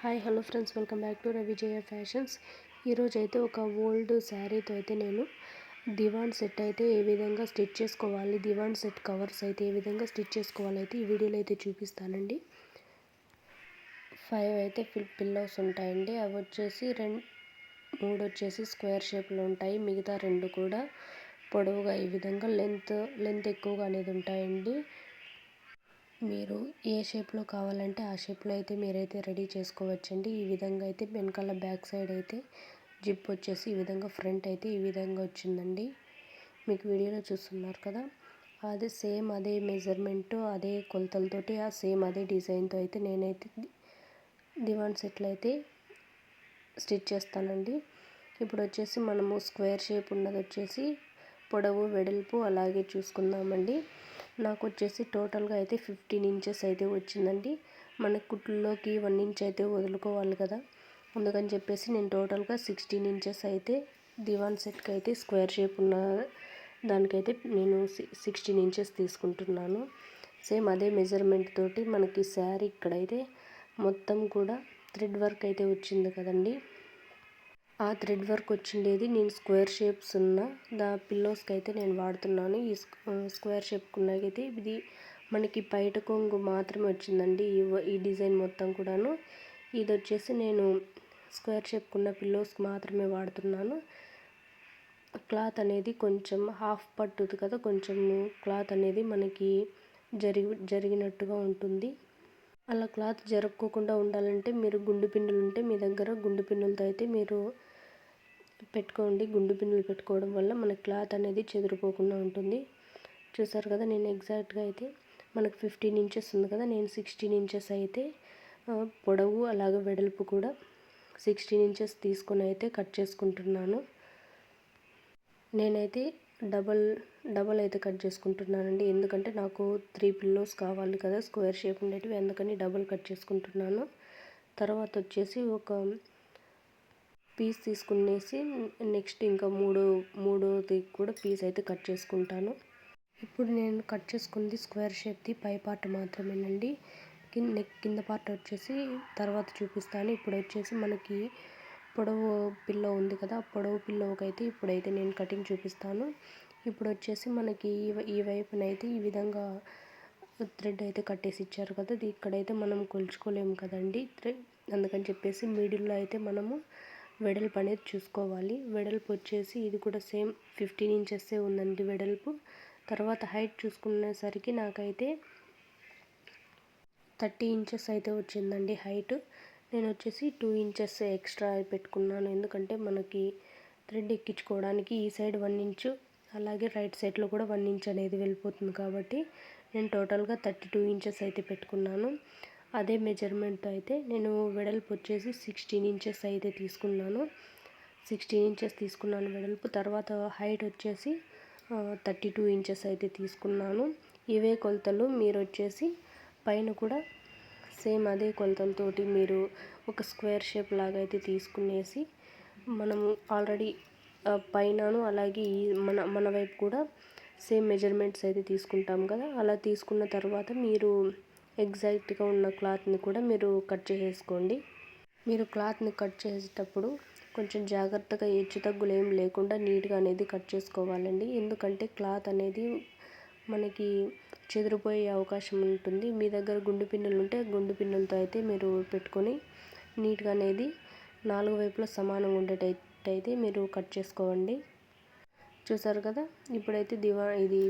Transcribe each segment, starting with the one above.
Hi hello friends. Welcome back to Ravijaya fashions. ఈరోజు అయితే ఒక ఓల్డ్ శారీతో అయితే నేను దివాన్ సెట్ అయితే ఏ విధంగా స్టిచ్ చేసుకోవాలి దివాన్ సెట్ కవర్స్ అయితే ఏ విధంగా స్టిచ్ చేసుకోవాలి అయితే ఈ వీడియోలో అయితే చూపిస్తానండి. ఫైవ్ అయితే ఫిల్ పిల్లోస్ ఉంటాయండి. అవి వచ్చేసి రెండు మూడు వచ్చేసి స్క్వేర్ షేప్లో ఉంటాయి. మిగతా రెండు కూడా పొడవుగా ఈ విధంగా లెంత్ లెంత్ ఎక్కువగా అనేది ఉంటాయండి. మీరు ఏ షేప్లో కావాలంటే ఆ షేప్లో అయితే మీరైతే రెడీ చేసుకోవచ్చండి. ఈ విధంగా అయితే వెనకాల బ్యాక్ సైడ్ అయితే జిప్ వచ్చేసి ఈ విధంగా ఫ్రంట్ అయితే ఈ విధంగా వచ్చిందండి. మీకు వీడియోలో చూస్తున్నారు కదా? అదే సేమ్ అదే మెజర్మెంట్ అదే కొలతలతోటి ఆ సేమ్ అదే డిజైన్తో అయితే నేనైతే దివాన్ సెట్లు అయితే స్టిచ్ చేస్తానండి. ఇప్పుడు వచ్చేసి మనము స్క్వేర్ షేప్ ఉన్నది వచ్చేసి పొడవు వెడల్పు అలాగే చూసుకుందామండి. నాకు వచ్చేసి టోటల్గా అయితే ఫిఫ్టీన్ ఇంచెస్ అయితే వచ్చిందండి. మన కుట్లలోకి వన్ ఇంచ్ అయితే వదులుకోవాలి కదా. అందుకని చెప్పేసి నేను టోటల్గా సిక్స్టీన్ ఇంచెస్ అయితే దివాన్ సెట్కి అయితే స్క్వేర్ షేప్ ఉన్న దానికైతే నేను సిక్స్టీన్ ఇంచెస్ తీసుకుంటున్నాను. సేమ్ అదే మెజర్మెంట్ తోటి మనకి శారీ ఇక్కడైతే మొత్తం కూడా థ్రెడ్ వర్క్ అయితే వచ్చింది కదండి. ఆ థ్రెడ్ వర్క్ వచ్చిండేది. నేను స్క్వేర్ షేప్స్ ఉన్న దా పిల్లోస్కి అయితే నేను వాడుతున్నాను. ఈ స్క్వేర్ షేప్ ఇది మనకి బయట కొంగు మాత్రమే వచ్చిందండి. ఈ డిజైన్ మొత్తం కూడాను. ఇది వచ్చేసి నేను స్క్వేర్ షేప్ పిల్లోస్కి మాత్రమే వాడుతున్నాను. క్లాత్ అనేది కొంచెం హాఫ్ పట్టుది కదా కొంచెం క్లాత్ అనేది మనకి జరిగి జరిగినట్టుగా ఉంటుంది. అలా క్లాత్ జరుపుకోకుండా ఉండాలంటే మీరు గుండు పిన్నులు ఉంటే మీ దగ్గర గుండు పిన్నులతో అయితే మీరు పెట్టుకోండి. గుండు పిన్నులు పెట్టుకోవడం వల్ల మన క్లాత్ అనేది చెదిరిపోకుండా ఉంటుంది. చూసారు కదా నేను ఎగ్జాక్ట్గా అయితే మనకు ఫిఫ్టీన్ ఇంచెస్ ఉంది కదా నేను సిక్స్టీన్ ఇంచెస్ అయితే పొడవు అలాగే వెడల్పు కూడా సిక్స్టీన్ ఇంచెస్ తీసుకొని అయితే కట్ చేసుకుంటున్నాను. నేనైతే డబల్ డబల్ అయితే కట్ చేసుకుంటున్నానండి. ఎందుకంటే నాకు త్రీ పిల్లోస్ కావాలి కదా స్క్వేర్ షేప్ ఉండేటివి అందుకని డబల్ కట్ చేసుకుంటున్నాను. తర్వాత వచ్చేసి ఒక పీస్ తీసుకునేసి నెక్స్ట్ ఇంకా మూడు మూడోది కూడా పీస్ అయితే కట్ చేసుకుంటాను. ఇప్పుడు నేను కట్ చేసుకుంది స్క్వేర్ షేప్ది పై పార్ట్ మాత్రమేనండి. కింద కింద పార్ట్ వచ్చేసి తర్వాత చూపిస్తాను. ఇప్పుడు వచ్చేసి మనకి పొడవు పిల్లో ఉంది కదా పొడవు పిల్లోకి అయితే ఇప్పుడైతే నేను కటింగ్ చూపిస్తాను. ఇప్పుడు వచ్చేసి మనకి ఈ వైపున అయితే ఈ విధంగా థ్రెడ్ అయితే కట్టేసి ఇచ్చారు కదా ఇక్కడైతే మనం కొలుచుకోలేము కదండి థ్రెడ్ అందుకని చెప్పేసి మిడిల్లో అయితే మనము వెడల్పు అనేది చూసుకోవాలి. వెడల్పు వచ్చేసి ఇది కూడా సేమ్ ఫిఫ్టీన్ ఇంచెస్సే ఉందండి వెడల్పు. తర్వాత హైట్ చూసుకునేసరికి నాకైతే థర్టీ ఇంచెస్ అయితే వచ్చిందండి హైట్. నేను వచ్చేసి టూ ఇంచెస్ ఎక్స్ట్రా పెట్టుకున్నాను. ఎందుకంటే మనకి థ్రెడ్ ఎక్కించుకోవడానికి ఈ సైడ్ వన్ ఇంచు అలాగే రైట్ సైడ్లో కూడా వన్ ఇంచ్ అనేది వెళ్ళిపోతుంది కాబట్టి నేను టోటల్గా థర్టీ టూ ఇంచెస్ అయితే పెట్టుకున్నాను. అదే మెజర్మెంట్ అయితే నేను వెడల్పు వచ్చేసి సిక్స్టీన్ ఇంచెస్ అయితే తీసుకున్నాను. సిక్స్టీన్ ఇంచెస్ తీసుకున్నాను వెడల్పు. తర్వాత హైట్ వచ్చేసి థర్టీ టూ ఇంచెస్ అయితే తీసుకున్నాను. ఇవే కొలతలు మీరు వచ్చేసి పైన కూడా సేమ్ అదే కొలతలతోటి మీరు ఒక స్క్వేర్ షేప్ లాగా అయితే తీసుకునేసి మనము ఆల్రెడీ పైనను అలాగే ఈ మన మన వైపు కూడా సేమ్ మెజర్మెంట్స్ అయితే తీసుకుంటాం కదా. అలా తీసుకున్న తర్వాత మీరు ఎగ్జాక్ట్గా ఉన్న క్లాత్ని కూడా మీరు కట్ చేసేసుకోండి. మీరు క్లాత్ని కట్ చేసేటప్పుడు కొంచెం జాగ్రత్తగా హెచ్చు తగ్గులు ఏం లేకుండా నీట్గా అనేది కట్ చేసుకోవాలండి. ఎందుకంటే క్లాత్ అనేది మనకి చెదిరిపోయే అవకాశం ఉంటుంది. మీ దగ్గర గుండు పిన్నులు ఉంటే గుండు పిన్నులతో అయితే మీరు పెట్టుకొని నీట్గా అనేది నాలుగు వైపులా సమానంగా ఉండేటైతే మీరు కట్ చేసుకోండి చూసారు కదా? ఇప్పుడైతే దివా ఇది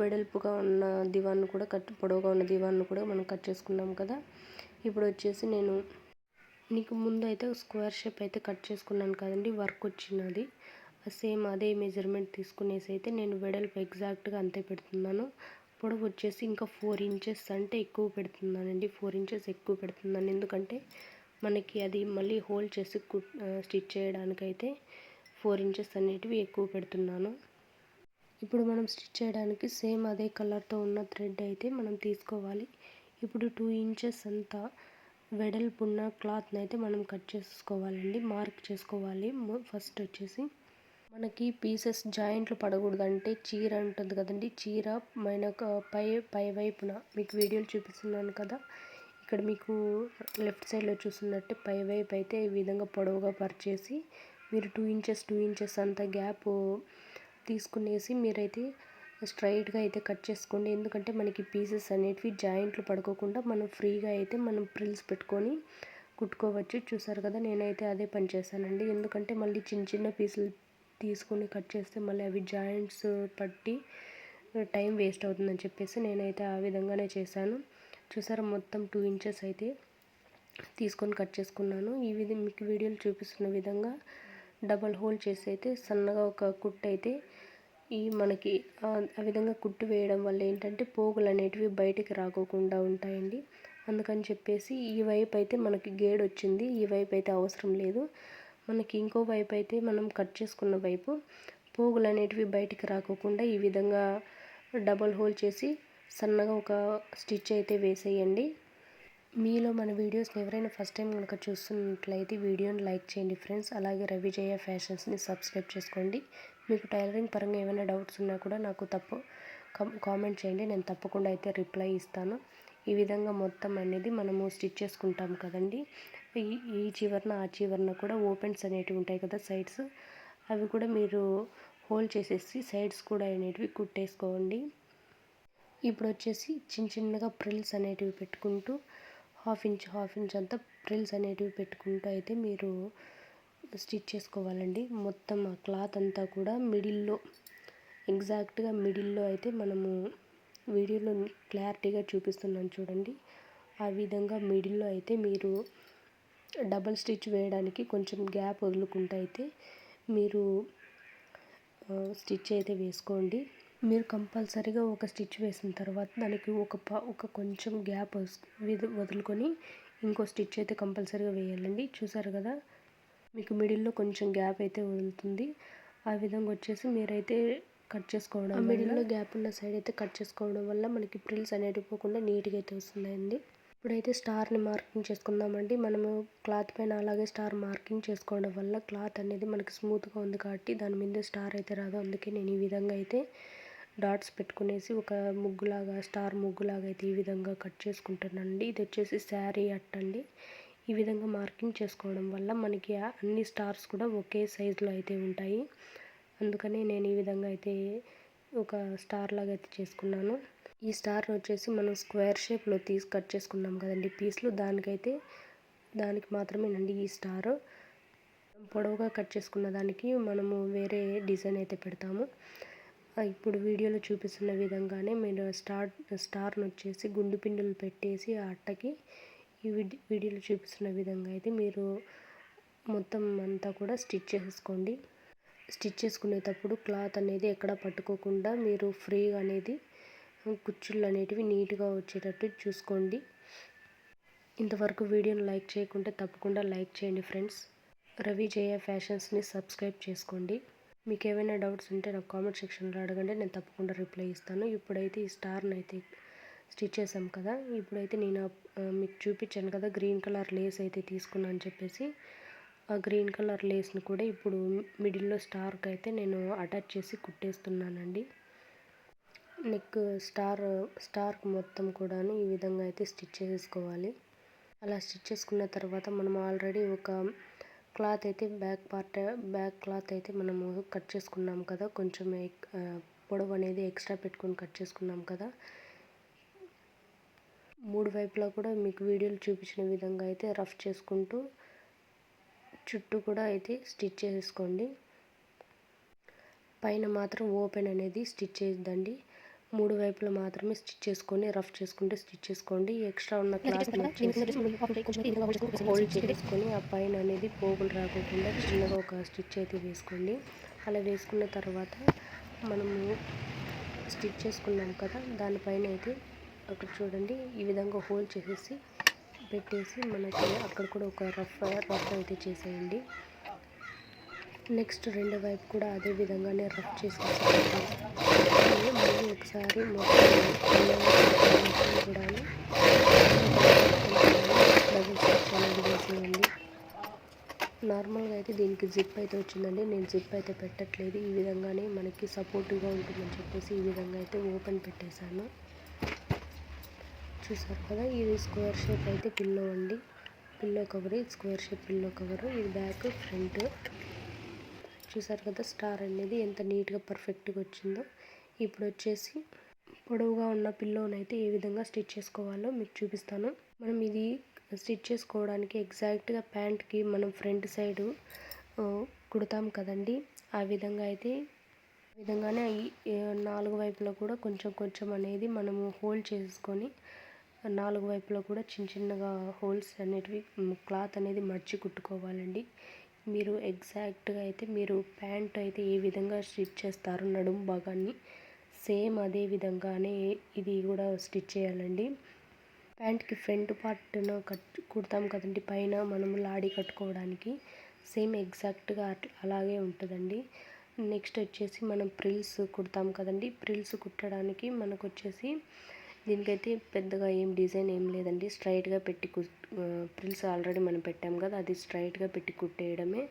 వెడల్పుగా ఉన్న దివాన్ను కూడా కట్ పొడవుగా ఉన్న దివాన్ను కూడా మనం కట్ చేసుకున్నాం కదా. ఇప్పుడు వచ్చేసి నేను నీకు ముందు అయితే స్క్వేర్ షేప్ అయితే కట్ చేసుకున్నాను కదండి వర్క్ వచ్చినది. సేమ్ అదే మెజర్మెంట్ తీసుకునేసి అయితే నేను వెడల్పు ఎగ్జాక్ట్గా అంతే పెడుతున్నాను. పొడవు వచ్చేసి ఇంకా ఫోర్ ఇంచెస్ అంటే ఎక్కువ పెడుతున్నానండి ఫోర్ ఇంచెస్ ఎక్కువ పెడుతున్నాను. ఎందుకంటే మనకి అది మళ్ళీ హోల్డ్ చేసి స్టిచ్ చేయడానికైతే ఫోర్ ఇంచెస్ అనేటివి ఎక్కువ పెడుతున్నాను. ఇప్పుడు మనం స్టిచ్ చేయడానికి సేమ్ అదే కలర్తో ఉన్న థ్రెడ్ అయితే మనం తీసుకోవాలి. ఇప్పుడు టూ ఇంచెస్ అంతా వెడల్పున్న క్లాత్ని అయితే మనం కట్ చేసుకోవాలండి. మార్క్ చేసుకోవాలి. ఫస్ట్ వచ్చేసి మనకి పీసెస్ జాయింట్లు పడకూడదంటే చీర ఉంటుంది కదండి. చీర మైన పై పై వైపున మీకు వీడియోలు చూపిస్తున్నాను కదా. ఇక్కడ ఇక్కడ మీకు లెఫ్ట్ సైడ్లో చూస్తున్నట్టు పై వైపు అయితే ఈ విధంగా పొడవుగా పరిచేసి మీరు టూ ఇంచెస్ టూ ఇంచెస్ అంత గ్యాప్ తీసుకునేసి మీరైతే స్ట్రైట్గా అయితే కట్ చేసుకోండి. ఎందుకంటే మనకి పీసెస్ అనేటివి జాయింట్లు పడుకోకుండా మనం ఫ్రీగా అయితే మనం ప్రిల్స్ పెట్టుకొని కుట్టుకోవచ్చు. చూసారు కదా నేనైతే అదే పని చేశానండి. ఎందుకంటే మళ్ళీ చిన్న చిన్న పీసులు తీసుకొని కట్ చేస్తే మళ్ళీ అవి జాయింట్స్ పట్టి టైం వేస్ట్ అవుతుందని చెప్పేసి నేనైతే ఆ విధంగానే చేశాను. చూసారా మొత్తం టూ ఇంచెస్ అయితే తీసుకొని కట్ చేసుకున్నాను. ఈ విధంగా మీకు వీడియోలు చూపిస్తున్న విధంగా డబల్ హోల్ చేసి అయితే సన్నగా ఒక కుట్టు అయితే ఈ మనకి ఆ విధంగా కుట్టు వేయడం వల్ల ఏంటంటే పోగులు అనేటివి బయటికి రాకోకుండా ఉంటాయండి. అందుకని చెప్పేసి ఈ వైపు అయితే మనకి గేడ్ వచ్చింది ఈ వైపు అయితే అవసరం లేదు. మనకి ఇంకో వైపు అయితే మనం కట్ చేసుకున్న వైపు పోగులు అనేటివి బయటికి రాకోకుండా ఈ విధంగా డబల్ హోల్ చేసి సన్నగా ఒక స్టిచ్ అయితే వేసేయండి. మీలో మన వీడియోస్ని ఎవరైనా ఫస్ట్ టైం కనుక చూస్తున్నట్లయితే వీడియోని లైక్ చేయండి ఫ్రెండ్స్. అలాగే రవిజయ ఫ్యాషన్స్ని సబ్స్క్రైబ్ చేసుకోండి. మీకు టైలరింగ్ పరంగా ఏమైనా డౌట్స్ ఉన్నా కూడా నాకు తప్పు కామెంట్ చేయండి. నేను తప్పకుండా అయితే రిప్లై ఇస్తాను. ఈ విధంగా మొత్తం అనేది మనము స్టిచ్ చేసుకుంటాం కదండి. ఈ ఈ చివరన ఆ చివరన కూడా ఓపెన్స్ అనేటివి ఉంటాయి కదా సైడ్స్. అవి కూడా మీరు హోల్డ్ చేసేసి సైడ్స్ కూడా అనేటివి కుట్టేసుకోండి. ఇప్పుడు వచ్చేసి చిన్న చిన్నగా ప్రిల్స్ అనేటివి పెట్టుకుంటూ హాఫ్ ఇంచ్ హాఫ్ ఇంచ్ అంతా ప్రిల్స్ అనేటివి పెట్టుకుంటూ అయితే మీరు స్టిచ్ చేసుకోవాలండి. మొత్తం ఆ క్లాత్ అంతా కూడా మిడిల్లో ఎగ్జాక్ట్గా మిడిల్లో అయితే మనము వీడియోలో క్లారిటీగా చూపిస్తున్నాను చూడండి. ఆ విధంగా మిడిల్లో అయితే మీరు డబల్ స్టిచ్ వేయడానికి కొంచెం గ్యాప్ వదులుకుంటూ అయితే మీరు స్టిచ్ అయితే వేసుకోండి. మీరు కంపల్సరీగా ఒక స్టిచ్ వేసిన తర్వాత దానికి ఒక ప ఒక కొంచెం గ్యాప్ వదులుకొని ఇంకో స్టిచ్ అయితే కంపల్సరీగా వేయాలండి. చూసారు కదా? మీకు మిడిల్లో కొంచెం గ్యాప్ అయితే వదులుతుంది ఆ విధంగా వచ్చేసి మీరైతే కట్ చేసుకోవడం మిడిల్లో గ్యాప్ ఉన్న సైడ్ అయితే కట్ చేసుకోవడం వల్ల మనకి ప్రిల్స్ అనేవి పోకుండా నీట్గా అయితే వస్తున్నాయండి. ఇప్పుడైతే స్టార్ని మార్కింగ్ చేసుకుందామండి. మనము క్లాత్ పైన అలాగే స్టార్ మార్కింగ్ చేసుకోవడం వల్ల క్లాత్ అనేది మనకి స్మూత్గా ఉంది కాబట్టి దాని మీద స్టార్ అయితే రాదు. అందుకే నేను ఈ విధంగా అయితే డాట్స్ పెట్టుకునేసి ఒక ముగ్గులాగా స్టార్ ముగ్గులాగా అయితే ఈ విధంగా కట్ చేసుకుంటానండి. ఇది వచ్చేసి శారీ అట్టండి. ఈ విధంగా మార్కింగ్ చేసుకోవడం వల్ల మనకి అన్ని స్టార్స్ కూడా ఒకే సైజులో అయితే ఉంటాయి. అందుకని నేను ఈ విధంగా అయితే ఒక స్టార్ లాగా అయితే చేసుకున్నాను. ఈ స్టార్ వచ్చేసి మనం స్క్వేర్ షేప్లో తీసి కట్ చేసుకున్నాం కదండి పీస్లు. దానికైతే దానికి మాత్రమేనండి ఈ స్టార్. పొడవుగా కట్ చేసుకున్న దానికి మనము వేరే డిజైన్ అయితే పెడతాము. ఇప్పుడు వీడియోలో చూపిస్తున్న విధంగానే మీరు స్టార్ స్టార్ను వచ్చేసి గుండు పిండులు పెట్టేసి ఆ అట్టకి ఈ వీడియోలో చూపిస్తున్న విధంగా అయితే మీరు మొత్తం అంతా కూడా స్టిచ్ చేసుకోండి. స్టిచ్ చేసుకునేటప్పుడు క్లాత్ అనేది ఎక్కడ పట్టుకోకుండా మీరు ఫ్రీగా అనేది కుచ్చుళ్ళు అనేటివి నీట్గా వచ్చేటట్టు చూసుకోండి. ఇంతవరకు వీడియోని లైక్ చేయకుంటే తప్పకుండా లైక్ చేయండి ఫ్రెండ్స్. రవి జయ ఫ్యాషన్స్ని సబ్స్క్రైబ్ చేసుకోండి. మీకు ఏమైనా డౌట్స్ ఉంటే నాకు కామెంట్ సెక్షన్లో అడగండి నేను తప్పకుండా రిప్లై ఇస్తాను. ఇప్పుడైతే ఈ స్టార్ని అయితే స్టిచ్ చేసాం కదా. ఇప్పుడైతే నేను మీకు చూపించాను కదా గ్రీన్ కలర్ లేస్ అయితే తీసుకున్నాను అని చెప్పేసి. ఆ గ్రీన్ కలర్ లేస్ని కూడా ఇప్పుడు మిడిల్లో స్టార్కి అయితే నేను అటాచ్ చేసి కుట్టేస్తున్నానండి. నెక్ స్టార్ స్టార్ మొత్తం కూడాను ఈ విధంగా అయితే స్టిచ్ చేసుకోవాలి. అలా స్టిచ్ చేసుకున్న తర్వాత మనం ఆల్రెడీ ఒక క్లాత్ అయితే బ్యాక్ పార్ట్ బ్యాక్ క్లాత్ అయితే మనము కట్ చేసుకున్నాం కదా. కొంచెం పొడవు అనేది ఎక్స్ట్రా పెట్టుకొని కట్ చేసుకున్నాం కదా. మూడు వైపులా కూడా మీకు వీడియోలు చూపించిన విధంగా అయితే రఫ్ చేసుకుంటూ చుట్టూ కూడా అయితే స్టిచ్ చేసుకోండి. పైన మాత్రం ఓపెన్ అనేది స్టిచ్ చేయొద్దండి. మూడు వైపులు మాత్రమే స్టిచ్ చేసుకొని రఫ్ చేసుకుంటే స్టిచ్ చేసుకోండి. ఎక్స్ట్రా ఉన్న క్లాత్ హోల్డ్ చేసుకొని ఆ పైన అనేది పోగులు రాకుండా చిన్నగా ఒక స్టిచ్ అయితే వేసుకోండి. అలా వేసుకున్న తర్వాత మనము స్టిచ్ చేసుకున్నాం కదా దానిపైన అయితే అక్కడ చూడండి ఈ విధంగా హోల్డ్ చేసేసి పెట్టేసి మనకి అక్కడ కూడా ఒక రఫ్ రఫ్ అయితే చేసేయండి. నెక్స్ట్ రెండో వైపు కూడా అదే విధంగానే రఫ్ చేసేసి మళ్ళీ ఒకసారి కూడా వేసేయండి. నార్మల్గా అయితే దీనికి జిప్ అయితే వచ్చిందండి. నేను జిప్ అయితే పెట్టట్లేదు. ఈ విధంగానే మనకి సపోర్టివ్గా ఉంటుందని చెప్పేసి ఈ విధంగా అయితే ఓపెన్ పెట్టేశాను. చూసారు కదా ఇది స్క్వేర్ షేప్ అయితే పిల్లో అండి పిల్లో కవర్ ఇది స్క్వేర్ షేప్ పిల్లో కవర్ ఇది బ్యాక్ ఫ్రంట్. చూసారు కదా స్టార్ అనేది ఎంత నీట్గా పర్ఫెక్ట్గా వచ్చిందో. ఇప్పుడు వచ్చేసి పొడవుగా ఉన్న పిల్లోని అయితే ఏ విధంగా స్టిచ్ చేసుకోవాలో మీకు చూపిస్తాను. మనం ఇది స్టిచ్ చేసుకోవడానికి ఎగ్జాక్ట్గా ప్యాంట్కి మనం ఫ్రంట్ సైడు కుడతాం కదండి. ఆ విధంగా అయితే ఆ విధంగానే నాలుగు వైపులా కూడా కొంచెం కొంచెం అనేది మనము హోల్డ్ చేసుకొని నాలుగు వైపులా కూడా చిన్న చిన్నగా హోల్స్ అనేటివి క్లాత్ అనేది మర్చి కుట్టుకోవాలండి. మీరు ఎగ్జాక్ట్గా అయితే మీరు ప్యాంట్ అయితే ఏ విధంగా స్టిచ్ చేస్తారో నడుము భాగాన్ని సేమ్ అదే విధంగానే ఇది కూడా స్టిచ్ చేయాలండి. ప్యాంట్కి ఫ్రంట్ పార్ట్ను కట్ కుడతాం కదండి. పైన మనము లాడీ కట్టుకోవడానికి సేమ్ ఎగ్జాక్ట్గా అలాగే ఉంటుందండి. నెక్స్ట్ వచ్చేసి మనం ప్రిల్స్ కుడతాం కదండి. ప్రిల్స్ కుట్టడానికి మనకు వచ్చేసి దీనికైతే పెద్దగా ఏం డిజైన్ ఏం లేదండి. స్ట్రైట్గా పెట్టి కు ప్రిల్స్ ఆల్రెడీ మనం పెట్టాం కదా అది స్ట్రైట్గా పెట్టి కుట్టేయడమే.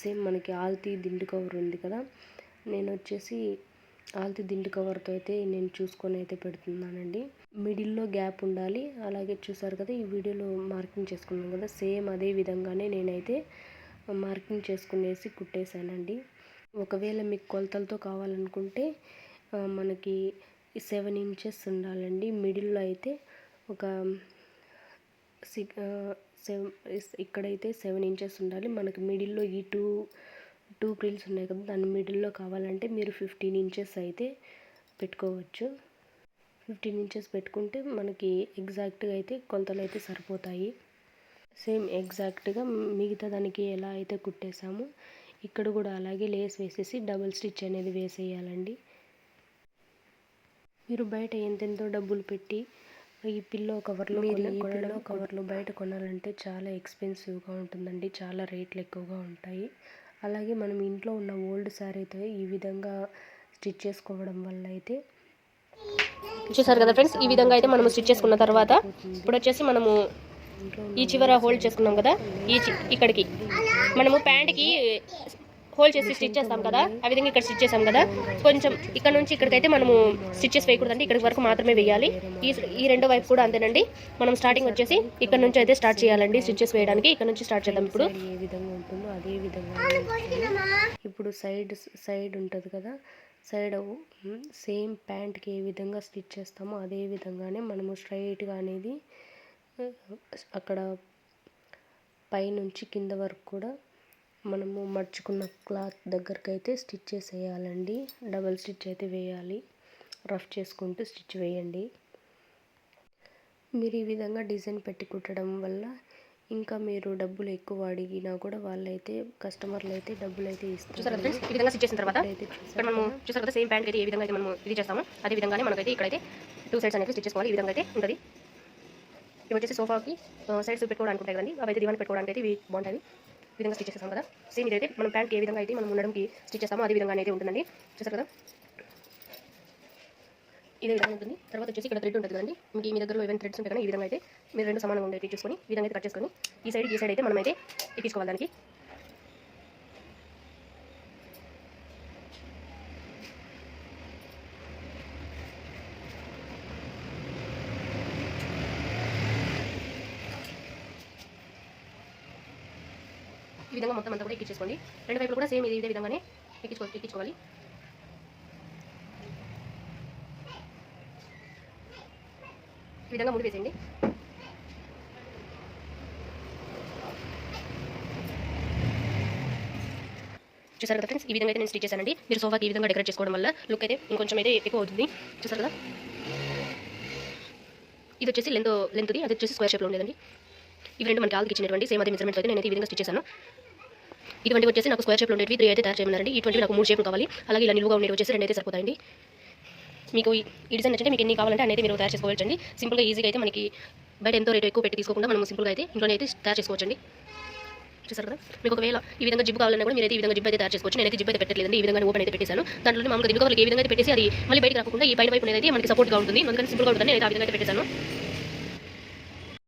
సేమ్ మనకి ఆల్తీ దిండు కవర్ ఉంది కదా నేను వచ్చేసి ఆల్తి దిండు కవర్తో అయితే నేను చూసుకొని అయితే పెడుతున్నానండి. మిడిల్లో గ్యాప్ ఉండాలి. అలాగే చూసారు కదా ఈ వీడియోలో మార్కింగ్ చేసుకున్నాం కదా సేమ్ అదే విధంగానే నేనైతే మార్కింగ్ చేసుకునేసి కుట్టేశానండి. ఒకవేళ మీకు కొలతలతో కావాలనుకుంటే మనకి సెవెన్ ఇంచెస్ ఉండాలండి. మిడిల్లో అయితే ఒక సిక్ సెవెన్ ఇక్కడైతే సెవెన్ ఇంచెస్ ఉండాలి. మనకి మిడిల్లో ఈ టూ టూ క్రిల్స్ ఉన్నాయి కదా దాని మిడిల్లో కావాలంటే మీరు ఫిఫ్టీన్ ఇంచెస్ అయితే పెట్టుకోవచ్చు. ఫిఫ్టీన్ ఇంచెస్ పెట్టుకుంటే మనకి ఎగ్జాక్ట్గా అయితే కొలతలు అయితే సరిపోతాయి. సేమ్ ఎగ్జాక్ట్గా మిగతా దానికి ఎలా అయితే కుట్టేసామో ఇక్కడ కూడా అలాగే లేస్ వేసేసి డబుల్ స్టిచ్ అనేది వేసేయాలండి. మీరు బయట ఎంతెంతో డబ్బులు పెట్టి ఈ పిల్లో కవర్లు మీరు ఈ పిల్లో కవర్లు బయట కొనాలంటే చాలా ఎక్స్పెన్సివ్గా ఉంటుందండి. చాలా రేట్లు ఎక్కువగా ఉంటాయి. అలాగే మనం ఇంట్లో ఉన్న ఓల్డ్ శారీతో ఈ విధంగా స్టిచ్ చేసుకోవడం వల్ల అయితే చూసారు కదా ఫ్రెండ్స్? ఈ విధంగా అయితే మనము స్టిచ్ చేసుకున్న తర్వాత ఇప్పుడు వచ్చేసి మనము ఈ చివర హోల్డ్ చేసుకున్నాం కదా? ఈ చి- ఇక్కడికి. మనము ప్యాంట్కి హోల్డ్ చేసి స్టిచ్ చేస్తాం కదా ఆ విధంగా ఇక్కడ స్టిచ్ చేసాం కదా. కొంచెం ఇక్కడ నుంచి ఇక్కడికైతే మనము స్టిచ్చెస్ వేయకూడదండి ఇక్కడి వరకు మాత్రమే వేయాలి. ఈ ఈ రెండో వైపు కూడా అంతేనండి. మనం స్టార్టింగ్ వచ్చేసి ఇక్కడ నుంచి అయితే స్టార్ట్ చేయాలండి స్టిచ్చెస్ వేయడానికి. ఇక్కడ నుంచి స్టార్ట్ చేద్దాం ఇప్పుడు. ఏ విధంగా ఉంటుందో అదే విధంగా ఇప్పుడు సైడ్ సైడ్ ఉంటుంది కదా సైడ్ సేమ్ ప్యాంట్కి ఏ విధంగా స్టిచ్ చేస్తామో అదే విధంగానే మనము స్ట్రైట్గా అనేది అక్కడ పైనుంచి కింద వరకు కూడా మనము మర్చుకున్న క్లాత్ దగ్గరకు అయితే స్టిచ్ చేసేయాలండి. డబల్ స్టిచ్ అయితే వేయాలి. రఫ్ చేసుకుంటూ స్టిచ్ వేయండి. మీరు ఈ విధంగా డిజైన్ పెట్టి కుట్టడం వల్ల ఇంకా మీరు డబ్బులు ఎక్కువ అడిగినా కూడా వాళ్ళైతే కస్టమర్లు అయితే డబ్బులు అయితే ఇస్తారు ఫ్రెండ్స్ ఈ విధంగా స్టిచ్ చేసిన తర్వాత ఇక్కడ మనము చూసారు కదా సేమ్ ప్యాంట్ అయితే ఏ విధంగా అయితే మనము ఇది చేస్తామో. అదే విధంగానే మనకైతే ఇక్కడైతే టూ సైడ్స్ అనేవి స్టిచ్ చేసుకోవాలి. ఈ విధంగా అయితే ఉంటుంది. ఇవి వచ్చేసి సోఫాకి సైడ్స్ పెట్టుకోవడానికి ఉంటాయి కదండి. అవి అయితే దివాన్ పెట్టుకోవడానికి అయితే ఇవి బాగుంటాయి. ఈ విధంగా స్టిచ్ చేస్తాం కదా? సేమ్ ఇదైతే మనం ప్యాంట్ ఏ విధంగా అయితే మనం ఉండడంకి స్టిచ్ చేస్తామో అదే విధంగా అయితే ఉంటుందండి. చూసారు కదా? ఇదే విధంగా ఉంటుంది. తర్వాత వచ్చేసి ఇక్కడ థ్రెడ్ ఉంటుంది కదండి. మీకు మీ దగ్గరలో ఏమైనా థ్రెడ్స్ ఉంటాయి కానీ ఈ విధంగా అయితే మీరు రెండు సమానంగా ఉండేవి చూసుకొని ఈ విధంగా అయితే కట్ చేసుకొని ఈ సైడ్ ఈ సైడ్ అయితే మనం అయితే తీసుకోవాలి దానికి. మొత్తం అంతా కూడా ఎక్కించేసుకోండి. రెండు వైపులు కూడా సేమ్ ఇది ఇదే విధంగానే ఎక్కించుకో ఎక్కించుకోవాలి. ఈ విధంగా ముడి వేసేయండి. చూసారు కదా ఫ్రెండ్స్? ఈ విధంగా అయితే నేను స్టిచ్ చేశానండి. మీరు సోఫాకి ఈ విధంగా డెకరేట్ చేసుకోవడం వల్ల లుక్ అయితే ఇంకొంచెం అయితే ఎక్కువ అవుతుంది. చూసారు కదా? ఇది వచ్చేసి లెంత్ లెంత్ది అది వచ్చేసి స్క్వేర్ షేప్లో ఉండేదండి. ఇవి రెండు మనకి ఆల్కి ఇచ్చినటువంటి సేమ్ అదే మెజర్మెంట్స్ అయితే నేను ఈ విధంగా స్టిచ్ చేశాను. ఇటువంటి వచ్చేసి నాకు స్క్వేర్ షేప్లో ఉండేవి త్రీ అయితే తయారు చేయమన్నారండి. ఇటువంటి నాకు మూడు షేప్లు కావాలి. అలాగే ఇలా నిలువుగా ఉండేవి వచ్చేసి రెండు అయితే సరిపోతాయండి. మీకు ఈ డిజైన్ నచ్చితే మీకు ఎన్ని కావాలంటే అనేది మీరు తయారు చేసుకోవచ్చండి. సింపుల్గా ఈజీగా అయితే మనకి బయట ఎంతో రేటు ఎక్కువ పెట్టి తీసుకోకుండా మనం సింపుల్గా అయితే ఇంట్లోనే అయితే తయారు చేసుకోవచ్చండి. చూసారు కదా? మీకు ఒకవేళ ఈ విధంగా జిప్ కావాలన్నా కూడా మీరు అయితే ఈ విధంగా జిప్ అయితే తయారు చేసుకోవచ్చు. నేనైతే జిప్ అయితే పెట్టలేదండి ఈ విధంగా ఓపెన్ అయితే పెట్టేశాను. దాంట్లో మామూలుగా దిగువ ఏ విధంగా అయితే పెట్టేసి అది మళ్ళీ బయటకు రాకుండా ఈ పైన వైపు అనేది మనకి సపోర్ట్గా ఉంటుంది అందుకని సింపుల్గా ఉంటుంది నేను ఆ విధంగా అయితే పెట్టేశాను.